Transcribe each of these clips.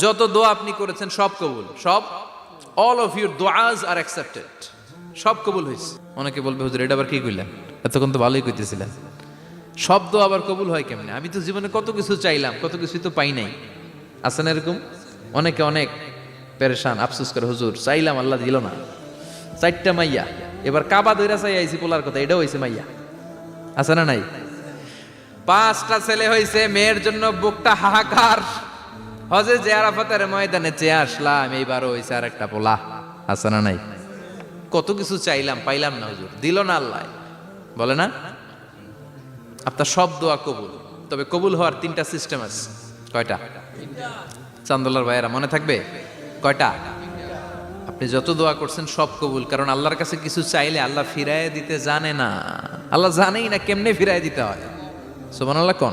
যত দোয়া আপনি করেছেন, সব কবুল। সব? অল অফ ইউর দোয়াজ আর অ্যাকসেপ্টেড সব কবুল হয়েছে। অনেকে বলবে, হুজুর, এটা আবার কি কইলেন? এতক্ষণ তো ভালোই কইতেছিলেন। সব দোয়া আবার কবুল হয় কেমনে? আমি তো জীবনে কত কিছু চাইলাম, কত কিছু তো পাই নাই। আছে না এরকম? অনেকে অনেক পেরেশান, আফসোস করে, হুজুর, চাইলাম, আল্লাহ দিল না। চারটা মাইয়া। এবার কাবা দইরা চাই আইছি পোলার কথা, এটাও হয়েছে মাইয়া। আছে না নাই? পাঁচটা ছেলে হয়েছে মেয়ের জন্য বুকটা হাহাকার। হজে যে আরাফাতের ময়দানে চেয়ে আসলাম, এইবারও হয়েছে আর একটা পোলা। আছে না নাই? কত কিছু চাইলাম, পাইলাম না হুজুর। দিল না আল্লাহ। বলে না? আপনার সব দোয়া কবুল। তবে কবুল হওয়ার তিনটা সিস্টেম আছে। কয়টা? চান্দোলার ভাইয়েরা, মনে থাকবে? কয়টা? আপনি যত দোয়া করছেন সব কবুল, কারণ আল্লাহর কাছে কিছু চাইলে আল্লাহ ফিরায় দিতে জানে না। আল্লাহ জানেই না কেমনে ফিরায় দিতে হয়। সোমান আল্লাহ কন?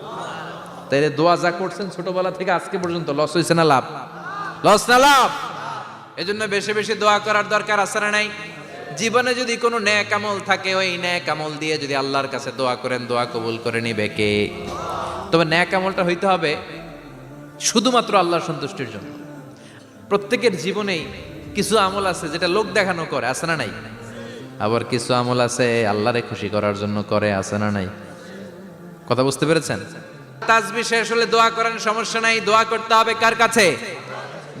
তাইলে দোয়া যা করছেন ছোটবেলা থেকে আজকে পর্যন্ত, লস হয়েছে না লাভ? লস না লাভ? এজন্য বেশি বেশি দোয়া করার দরকার আছে না নাই? জীবনে যদি কোনো ন্যাক আমল থাকে, ওই ন্যাক আমল দিয়ে যদি আল্লাহর কাছে দোয়া করেন, দোয়া কবুল করে নিবে কে? তবে ন্যাক আমলটা হইতে হবে শুধুমাত্র আল্লাহর সন্তুষ্টির জন্য। প্রত্যেকের জীবনেই কিছু আমল আছে যেটা লোক দেখানো করে, আছে না নাই? আবার কিছু আমল আছে আল্লাহরে খুশি করার জন্য করে, আছে না নাই? কথা বুঝতে পেরেছেন? তাজবি শেষ হলে দোয়া করেন, সমস্যা নাই, দোয়া করতে হবে কার কাছে?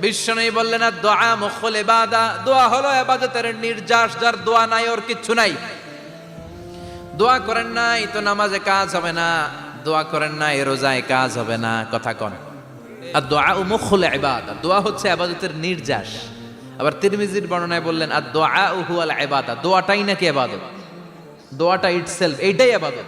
বিশ্বনবী বললেন না দোয়া মুখল ইবাদা, দোয়া হলো ইবাদতের নির্যাস, যার দোয়া নাই ওর কিচ্ছু নাই। দোয়া করেন নাই তো নামাজে কাজ হবে না, দোয়া করেন নাই রোজায় কাজ হবে না, কথা কন। আর দোয়া ও মুখল ইবাদা, দোয়া হচ্ছে ইবাদতের নির্যাস। আবার তিরমিজির বর্ণনায় বললেন, আর দোয়া ও হুয়াল ইবাদা, দোয়াটাই নাকি ইবাদত? দোয়াটা ইটসেলফ এইটাই ইবাদত।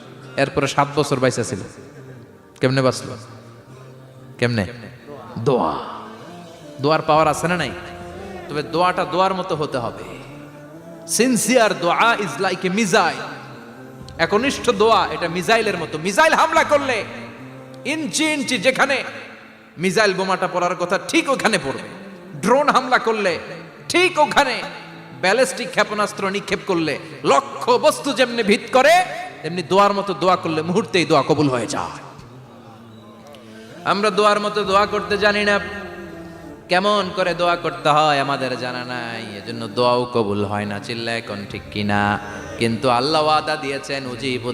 এরপরে সাত বছর বাইসা ছিল কেমনে বাঁচলো? কেমনে? দোয়া। দোয়ার পাওয়ার আছে না নাই? তবে দোয়াটা দোয়ার মতো হতে হবে। সিনসিয়ার দোয়া ইজ লাইক এ মিজাইল একনিষ্ঠ দোয়া, এটা মিজাইলের মতো। মিজাইল হামলা করলে ইঞ্চি ইঞ্চি যেখানে মিজাইল বোমাটা পড়ার কথা ঠিক ওখানে পড়বে। ড্রোন হামলা করলে ঠিক ওখানে। ব্যালিস্টিক ক্ষেপণাস্ত্র নিক্ষেপ করলে লক্ষ্য বস্তু যেমনি ভিত করে তেমনি দোয়ার মতো দোয়া করলে মুহূর্তেই দোয়া কবুল হয়ে যায়। আমরা দোয়ার মতো দোয়া করতে জানি না, কেমন করে দোয়া করতে হয় আমাদের জানা নাই, এজন্য দোয়াও কবুল হয় না চিল্লা এখন ঠিক কিনা। কিন্তু আল্লাহ ওয়াদা দিয়েছেন, উজিবু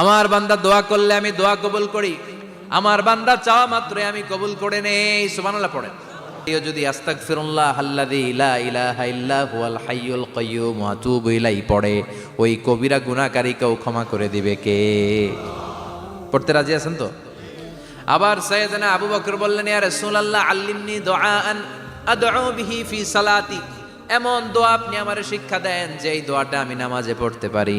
আমার বান্দা দোয়া করলে আমি দোয়া কবুল করি, আমার বান্দা চাওয়া মাত্রই আমি কবুল করে নেই, সুবহানাল্লাহ পড়েন। কেউ যদি আস্তাগফিরুল্লাহ আল্লাযী লা ইলাহা ইল্লা হুয়াল হাইয়ুল কাইয়্যুম ওয়া আতুবু ইলাইহি পড়ে, ওই কবিরা গুনাহকারীকেও ক্ষমা করে দিবে কে? পড়তে রাজি আছেন তো? আবার সৈয়দনা আবু বকর বললেন, ইয়া রাসূলুল্লাহ, আল্লিমনি দুআআন আদউ বিহি ফি সালাতি। এমন দোয়া আপনি আমারে শিক্ষা দেন যে এই দোয়াটা আমি নামাজে পড়তে পারি।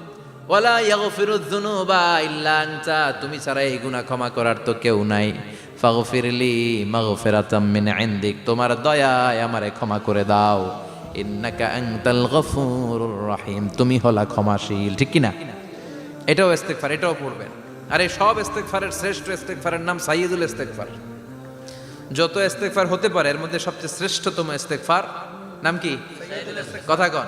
ওয়ালা ইয়াগফিরু যুনুবা ইল্লা আনতা, তুমি ছাড়া এই গুনাহ ক্ষমা করার তো কেউ নাই। ফাগফিরলি মাগফিরাতাম মিন ইনদিক, তোমার দয়ায় আমারে ক্ষমা করে দাও। ইন্নাকা আনতাল গফুরুর রহিম, তুমি হলা ক্ষমাশীল, ঠিক কি না এটাও ইস্তেগফার, এটাও পড়বেন। আর এই সব ইস্তেগফারের শ্রেষ্ঠ ইস্তেগফারের নাম সাইয়্যিদুল ইস্তেগফার। যত ইস্তেগফার হতে পারে, এর মধ্যে সবচেয়ে শ্রেষ্ঠতম ইস্তেগফার, নাম কি? কথা কন।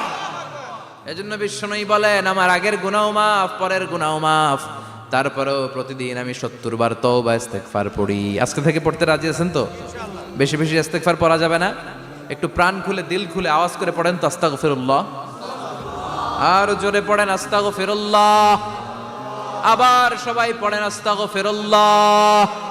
এজন্য বিশ্বনয়ী বলেন আমার আগের গুনাও মাফ পরের গুনাও মাফ। তারপরেও প্রতিদিন আমি সত্তর বার তো তওবা ইস্তেগফার পড়ি। আজকে থেকে পড়তে রাজি আছেন তো? বেশি বেশি ইস্তেগফার পড়া যাবে না? একটু প্রাণ খুলে দিল খুলে আওয়াজ করে পড়েন তো আস্তাগফিরুল্লাহ। আর জোরে পড়েন আস্তাগফিরুল্লাহ। আবার সবাই পড়েন আস্তাগফিরুল্লাহ।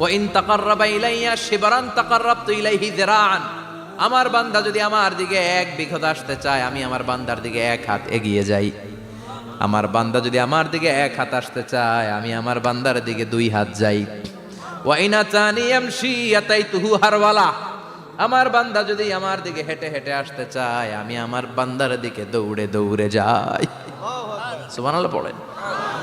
ওয়া ইন তাকাররাবা ইলাইয়া, শিবরান তাকাররাবতু ইলাইহি যিরাআন। আমার বান্দা যদি আমার দিকে এক বিঘত আসতে চায়, আমি আমার বান্দার দিকে এক হাত এগিয়ে যাই। আমার বান্দা যদি আমার দিকে এক হাত আসতে চায়, আমি আমার বান্দার দিকে দুই হাত যাই। ওয়াইনা চানি এমসি তুহু হারওয়ালা। আমার বান্দা যদি আমার দিকে হেঁটে হেঁটে আসতে চায়, আমি আমার বান্দার দিকে দৌড়ে দৌড়ে যাই। সুবহানাল্লাহ পড়েন।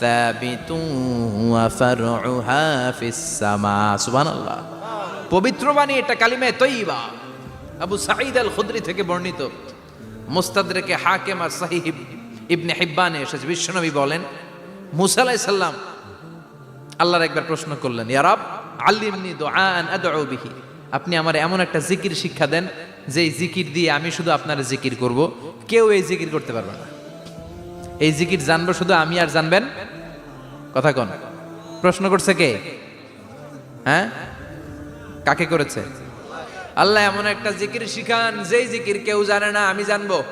ثابت وفرعها في السماء سبحان الله পবিত্র বাণী এটা কালিমায়ে তৈবা আবু সাঈদ আল খুদরি থেকে বর্ণিত মুস্তাদরেকে হাকেম আর সাহিহ ইবনে হিব্বানে এসেছে বিশ্বনবী বলেন মুসা আলাইহিস সালাম আল্লাহর একবার প্রশ্ন করলেন ইয়ারাব আল্লিমনি দুআন আদউ বিহি আপনি আমার এমন একটা জিকির শিক্ষা দেন যে এই জিকির দিয়ে আমি শুধু আপনার জিকির করব কেউ এই জিকির করতে পারবে না এই জিকির জানব শুধু আমি আর জানবেন? কথা কোন। প্রশ্ন করছে কে? হ্যাঁ? কাকে করেছে? আল্লাহ এমন একটা জিকির শিখান, যেই জিকির কেউ জানে না, আমি জানব।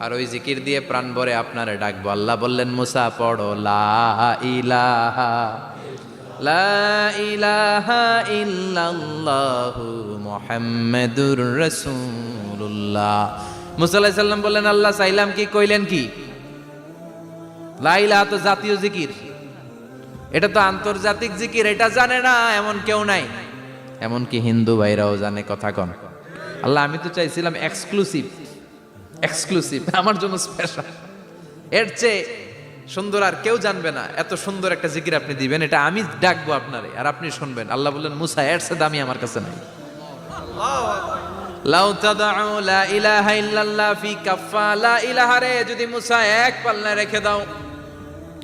আর ওই জিকির দিয়ে প্রাণ ভরে আপনারে ডাকবো। আল্লাহ বললেন, মুসা, পড়ো, লা ইলাহা লা ইলাহা মুসা আলাইহিস সালাম বললেন, আল্লাহ চাইলাম কি, কইলেন কি? লা ইলাহা তো জাতীয় জিকির। এটা তো আন্তর্জাতিক জিকির, এটা জানে না, এমন কেউ নাই। এমনকি হিন্দু ভাইরাও জানে কথা কন। আল্লাহ, আমি তো চাইছিলাম এক্সক্লুসিভ এক্সক্লুসিভ আমার জন্য স্পেশাল এর চেয়ে সুন্দর আর কেউ জানবে না, এত সুন্দর একটা জিকির আপনি দিবেন, এটা আমি ডাকবো আপনারে, আর আপনি শুনবেন। আল্লাহ বললেন, মুসা, এর চেয়ে দামি আমার কাছে নাই। যদি মুসা এক পাল্লায় রেখে দাও।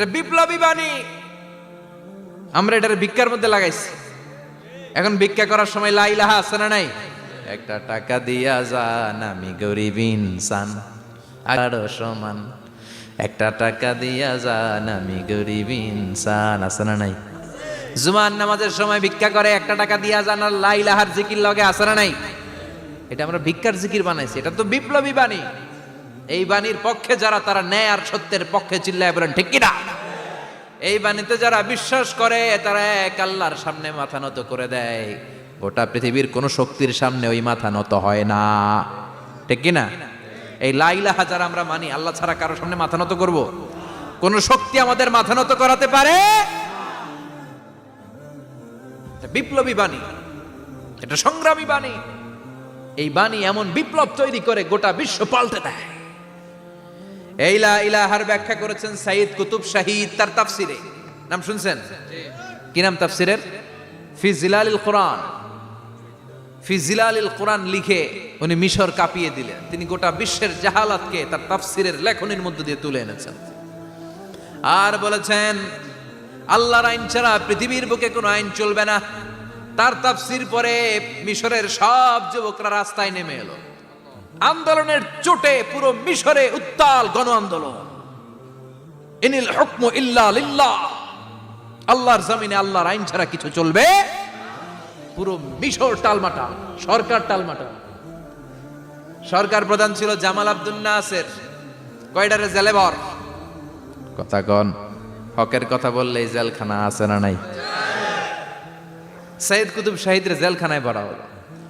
এটা বিপ্লবী বাণী। আমরা এটার ভিক্ষার মধ্যে লাগাইছি। এখন ভিক্ষা করার সময় লাইলাহা আছে না নাই? একটা টাকা দিয়া যান, আমি গরিব ইনসান, আরও সমান। একটা টাকা দিয়া যান, আমি গরিব ইনসান, আছে না নাই? জুমান নামাজের সময় ভিক্ষা করে, একটা টাকা দিয়া যান আর লাইলাহার জিকির লগে, আছে না নাই? এটা আমরা ভিক্ষার জিকির বানাইছি, এটা তো বিপ্লবী বাণী। এই বাণীর পক্ষে যারা, তারা ন্যায় আর সত্যের পক্ষে চিল্লায় বলেন, ঠিক কিনা? এই বাণীতে যারা বিশ্বাস করে, তারা এক আল্লাহর সামনে মাথা নত করে দেয়। গোটা পৃথিবীর কোন শক্তির সামনে ওই মাথা নত হয় না। ঠিক কিনা? এই লাইলাহা যারা আমরা মানি, আল্লাহ ছাড়া কারও সামনে মাথা নত করব? কোন শক্তি আমাদের মাথা নত করাতে পারে? বিপ্লবী বাণী। এটা সংগ্রামী বাণী। এই বাণী এমন বিপ্লব তৈরি করে, গোটা বিশ্ব পাল্টে দেয়। ইলাহার ব্যাখ্যা করেছেন সাইদ কুতুব শাহিদ তার তাফসিরে। নাম শুনছেন? কি নাম তাফসিরের? ফি কোরআন। ফি কোরআন লিখে উনি মিশর কাঁপিয়ে দিলেন। তিনি গোটা বিশ্বের জাহালাতকে তার তাফসিরের লেখনের মধ্য দিয়ে তুলে এনেছেন। আর বলেছেন, আল্লাহর আইন ছাড়া পৃথিবীর বুকে কোনো আইন চলবে না। তার তাফসির পরে মিশরের সব যুবকরা রাস্তায় নেমে এলো। আন্দোলনের চোটে পুরো মিশরে উত্তাল গণ আন্দোলন। ইনিল হুকমু ইল্লা লিল্লাহ। আল্লাহর জমিনে আল্লাহর আইন ছাড়া কিছু চলবে? পুরো মিশর টালমাটা সরকার টালমাটা। সরকার প্রধান ছিল জামাল আব্দুল নাসের। কয়ডারে জেলেবর কথা কন হকের কথা বললেই জেলখানা আছে না নাই? সৈয়দ কুতুব শাহিদের জেলখানায় ভরা হলো।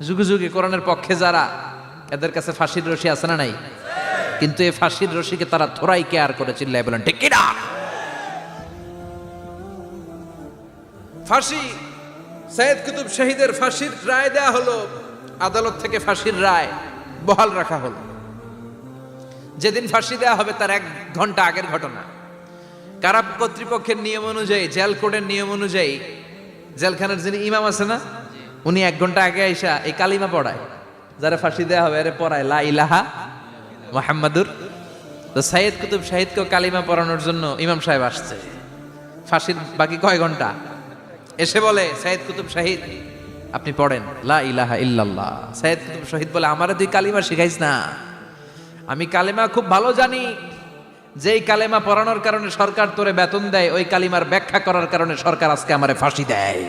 যুগে যুগে কোরআনের পক্ষে যারা, এদের কাছে ফাঁসির রশি আছে না নাই? কিন্তু এই ফাঁসির রশিকে তারা থোড়াই কেয়ার করে চিল্লাই বলেন, ঠিক কিনা? ফাঁসি, সৈয়দ কুতুব শহীদের ফাঁসির রায় দেয়া হলো, আদালত থেকে ফাঁসির রায় বহাল রাখা হলো। যেদিন ফাঁসি দেওয়া হবে তার এক ঘণ্টা আগের ঘটনা। কারা কর্তৃপক্ষের নিয়ম অনুযায়ী, জেল কোর্টের নিয়ম অনুযায়ী, জেলখানার যিনি ইমাম আছে না উনি এক ঘণ্টা আগে আইসা এই কালিমা পড়ায়। যারা ফাঁসি দেওয়া হবে আরে পড়ায়, লা ইলাহা মোহাম্মদুর তো সাইদ কুতুব শাহিদকে কালিমা পড়ানোর জন্য ইমাম সাহেব আসছে। ফাঁসির বাকি কয় ঘণ্টা? এসে বলে সাইদ কুতুব শাহিদ আপনি পড়েন, লা ইলাহা ইল্লাল্লাহ সাইদ কুতুব শহীদ বলে, আমারে তুই কালিমা শিখাইস না। আমি কালিমা খুব ভালো জানি। যেই কালেমা পড়ানোর কারণে সরকার তোরে বেতন দেয়, ওই কালিমার ব্যাখ্যা করার কারণে সরকার আজকে আমারে ফাঁসি দেয়।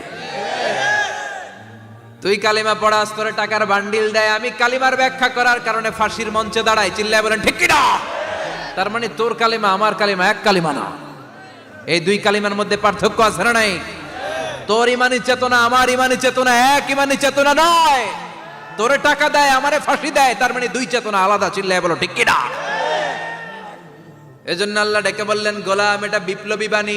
তুই কালিমা পড়াস, তোরে টাকার বান্ডিল দেয়, আমি কালিমার ব্যাখ্যা করার কারণে ফাঁসির মঞ্চে দাঁড়াই চিল্লায় বলেন, ঠিক কিনা তার মানে তোর কালিমা, আমার কালিমা, এক কালিমা না। এই দুই কালিমার মধ্যে পার্থক্য আছে না নাই? তোর ইমানি চেতনা, আমার ইমানি চেতনা, এক ইমানি চেতনা নয়। তোরে টাকা দেয়, আমারে ফাঁসি দেয়, তার মানে দুই চেতনা আলাদা। চিল্লায় বলো, ঠিক কিনা এজন্য আল্লাহ ডেকে বললেন, গোলাম, এটা বিপ্লবী বাণী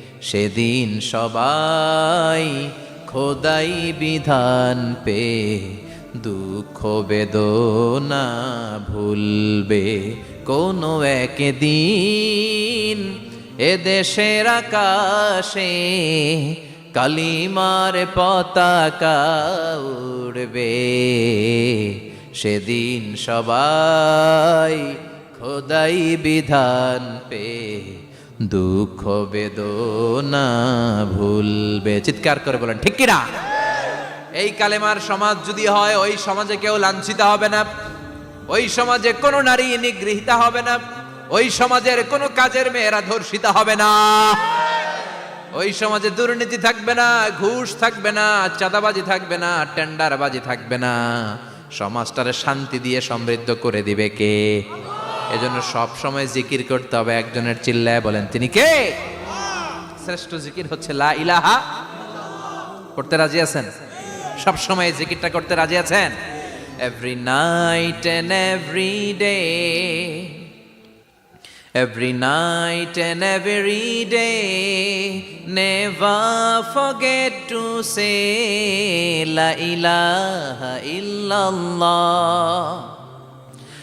সেদিন সবাই খোদাই বিধান পে, দুঃখ বেদনা ভুলবে কোনো একদিন। এ দেশের আকাশে কালিমার পতাকা উড়বে। সেদিন সবাই খোদাই বিধান পে দুঃখ বেদনা ভুলবে। চিৎকার করে বলেন, ঠিক কিনা এই কালেমার সমাজ যদি হয়, ওই সমাজে কেউ লাঞ্ছিত হবে না। ওই সমাজে কোনো নারী নিগৃহীতা হবে না। ওই সমাজের কোনো কাজের মেয়েরা ধর্ষিতা হবে না। ওই সমাজে দুর্নীতি থাকবে না, ঘুষ থাকবে না, চাঁদাবাজি থাকবে না, টেন্ডারবাজি থাকবে না। সমাজটারে শান্তি দিয়ে সমৃদ্ধ করে দিবে কে? এজন্য সব সময় জিকির করতে হবে একজনের চিল্লায় বলেন তিনি কে? শ্রেষ্ঠ জিকির হচ্ছে লা ইলাহা করতে রাজি আছেন? সব সময় জিকিরটা করতে রাজি আছেন? Every night and every day Every night and every day, never forget to say La ilaha illallah.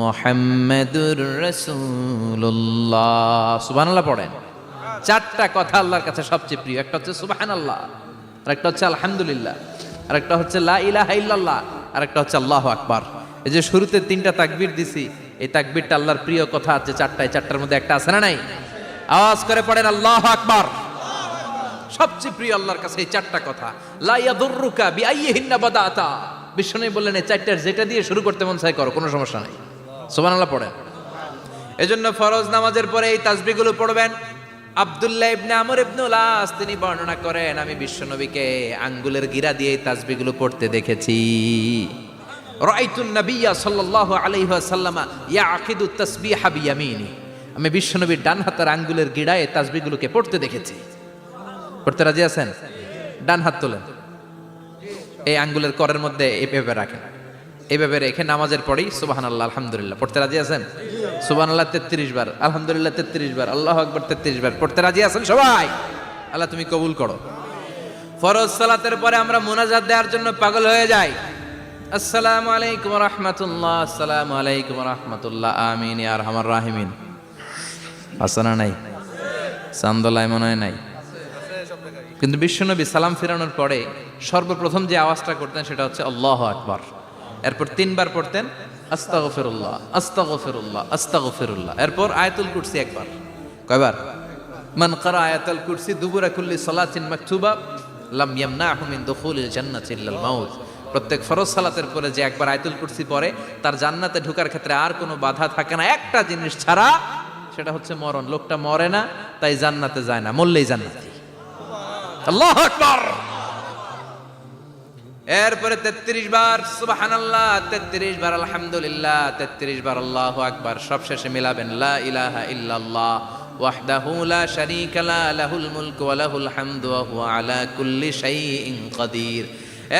মোহাম্মদুর রসুল্লাহ সুবাহ পড়েন। চারটা কথা আল্লাহর কাছে সবচেয়ে প্রিয়। একটা হচ্ছে সুবাহান আল্লাহ আর একটা হচ্ছে আলহামদুলিল্লাহ আর একটা হচ্ছে লা ইলাহা ইল্লাল্লাহ আর একটা হচ্ছে আল্লাহ আকবার। এই যে শুরুতে তিনটা তাকবির দিছি, এই তাকবিরটা আল্লাহর প্রিয় কথা আছে, চারটায় চারটার মধ্যে একটা আছে না নাই? আওয়াজ করে পড়েন আল্লাহ আকবার। সবচেয়ে প্রিয় আল্লাহর কাছে এই চারটা কথা। লা ইয়াদুররুকা বিআইয়িহিন্না বাদাতা। বিষ্ণু বললেন, এই চারটার যেটা দিয়ে শুরু করতে মন চাই করো, কোনো সমস্যা নাই। সুবহানাল্লাহ পড়েন। এজন্য ফরজ নামাজের পরে এই তাসবিহগুলো পড়বেন। আব্দুল্লাহ ইবনে আমর ইবনে উলাস, তিনি বর্ণনা করেন, আমি বিশ্বনবীকে আঙ্গুলের গিরা দিয়ে এই তাসবিহগুলো পড়তে দেখেছি। রাআইতুন নাবিয়্যা সাল্লাল্লাহু আলাইহি ওয়াসাল্লামা ইয়াকিদু তাসবিহা বিয়ামিনি। আমি বিশ্বনবীর ডান হাতের আঙ্গুলের গিড়ায় তাসবিহগুলোকে পড়তে দেখেছি। পড়তে রাজি আছেন? ডান হাত তোলেন। এই আঙ্গুলের করের মধ্যে এইভাবে রাখেন। এইভাবে রেখে নামাজের পরেই সুবাহান আল্লাহ আলহামদুলিল্লাহ। পড়তে রাজি আছেন? সুবাহান আল্লাহ তেত্রিশ বার। আলহামদুলিল্লাহ, তেত্রিশ বার। আল্লাহ আকবর, তেত্রিশ বার। পড়তে রাজি আছেন সবাই? আল্লাহ তুমি কবুল করো। ফরজ সালাতের পরে আমরা মোনাজাত দেওয়ার জন্য পাগল হয়ে যাই। আসসালামু আলাইকুম রহমতুল্লাহ, আসসালামু আলাইকুম রহমতুল্লাহ, আমিন আর আমার রাহিমিন। আসানা নাই? চান্দলায় মনে হয় নাই। কিন্তু বিশ্বনবী সালাম ফিরানোর পরে সর্বপ্রথম যে আওয়াজটা করতেন সেটা হচ্ছে আল্লাহ আকবার। এরপর তিনবার পড়তেন, আস্তাগফিরুল্লাহ আস্তাগফিরুল্লাহ আস্তাগফিরুল্লাহ। এরপর আয়াতুল কুরসি একবার। কয়বার? মান কারা আয়াতুল কুরসি দুবুরা কুল্লি সালাতিন মাকতুবা, লাম ইয়ামনাহু মিন দুখুলিল জান্নাতি ইল্লাল মাউত। প্রত্যেক ফরজ সালাতের পরে যে একবার আয়াতুল কুরসি পড়ে, তার জান্নাতে ঢোকার ক্ষেত্রে আর কোনো বাধা থাকে না। একটা জিনিস ছাড়া সেটা হচ্ছে মরণ। লোকটা মরে না, তাই জান্নাতে যায় না, মরলেই জান্নাতি। আল্লাহ আকবার! এরপরে তেত্রিশ বার, সুবহানাল্লাহ, তেত্রিশ বার, আলহামদুলিল্লাহ, তেত্রিশ বার, আল্লাহ আকবার সব শেষে মিলাবেন, লা ইলাহা ইল্লাল্লাহ, ওয়াহদাহু লা শারীকা লা, লাহুল মুলকু ওয়া লাহুল হামদু, ওয়া হুয়া আলা কুল্লি শাইইন কাদির।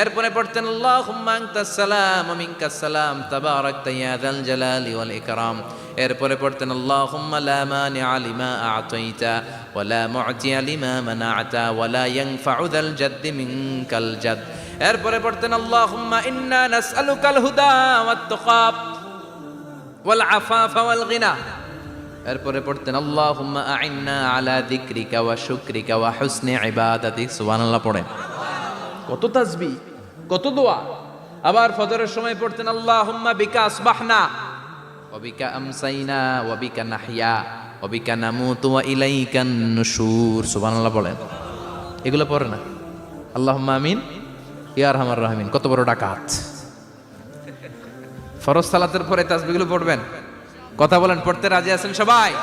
এরপরে পড়তেন, আল্লাহুম্মা আনতাস সালাম, ওয়া মিনকাস সালাম, তাবারাকতা ইয়া যাল জালালি ওয়াল ইকরাম। এরপরে পড়তেন, আল্লাহুম্মা লা মানিআ লিমা আ'তাইতা, ওয়া লা মু'তিয়া লিমা মানা'তা, ওয়া লা ইয়ানফা'ু যাল জাদ্দি মিনকাল জাদ। এরপরে পড়তেন, আল্লাহুম্মা ইন্না নাসআলুকাল হুদা ওয়াত তুকা ওয়াল আফাফা ওয়াল গিনা এরপরে পড়তেন, আল্লাহুম্মা আইন্না আলা যিকরিকা ওয়া শুকরিকা ওয়া হুসনি ইবাদাতিক সুবহানাল্লাহ পড়েন। কত তাসবি কত দোয়া। আবার ফজরের সময় পড়তেন, আল্লাহুম্মা বিকা আসবাহনা। ওয়া আমসাইনা ওয়া বিকা নাহইয়া। ওয়া বিকা নামুতু ওয়া ইলাইকান নুশুর। সুবহানাল্লাহ বলেন এগুলো পড়ে না। আল্লাহুম্মা আমিন। ইয়া হামার রহমিন, কত বড় ডাকাত। ফরজ সালাতের পরে তাসবিগুলো পড়বেন। কথা বলেন, পড়তে রাজি আছেন সবাই?